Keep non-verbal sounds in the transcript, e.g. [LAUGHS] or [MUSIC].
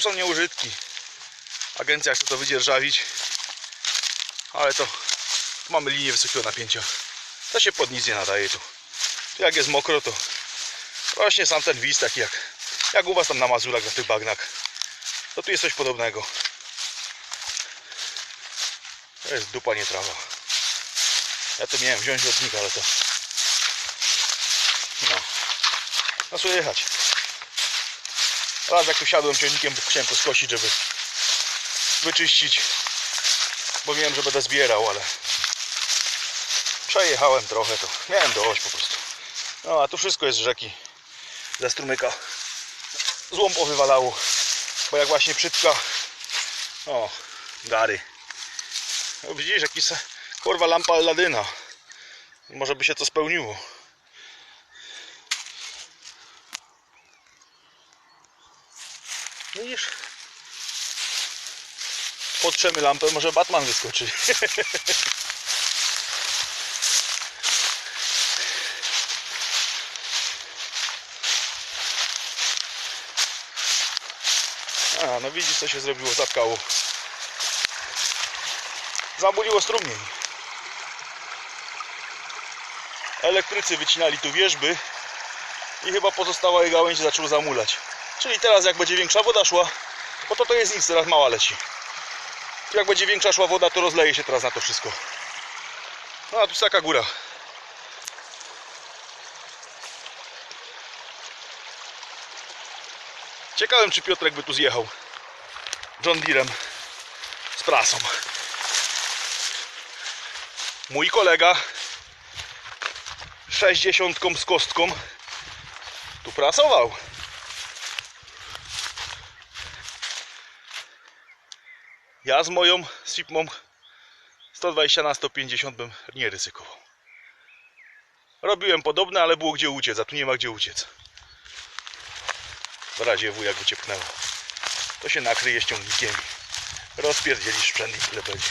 tu są nieużytki. Agencja chce to wydzierżawić. Ale to tu mamy linię wysokiego napięcia. To się pod nic nie nadaje tu. Tu jak jest mokro to rośnie sam ten wis taki jak, jak u was tam na Mazurach na tych bagnach. To tu jest coś podobnego. To jest dupa nie trawa. Ja to miałem wziąć od nich, ale to... No. No co jechać. Raz jak tu siadłem ciągnikiem, bo chciałem to skosić, żeby wyczyścić. Bo wiem, że będę zbierał, ale przejechałem trochę to. Miałem dość po prostu. No a tu wszystko jest z rzeki. Ze strumyka. Złom powywalało. Bo jak właśnie przytka. O, gary. No widzisz, jaki se, kurwa lampa Aladyna. Może by się to spełniło. Widzisz? Potrzemy lampę, może Batman wyskoczy. [LAUGHS] A, no widzisz co się zrobiło, zatkało. Zabuliło strumień. Elektrycy wycinali tu wierzby i chyba pozostała jej gałęź zaczął zamulać. Czyli teraz jak będzie większa woda szła, bo to to jest nic, teraz mała leci. Jak będzie większa szła woda, to rozleje się teraz na to wszystko. No a tu jest taka góra. Ciekawym czy Piotrek by tu zjechał. John Deerem z prasą. Mój kolega 60 z kostką tu prasował. Ja z moją Sipmą 120 na 150 bym nie ryzykował. Robiłem podobne, ale było gdzie uciec, a tu nie ma gdzie uciec. W razie wujak wyciepnęło. To się nakryje ściągnikiem. Rozpierdzielisz sprzęt i tyle będzie.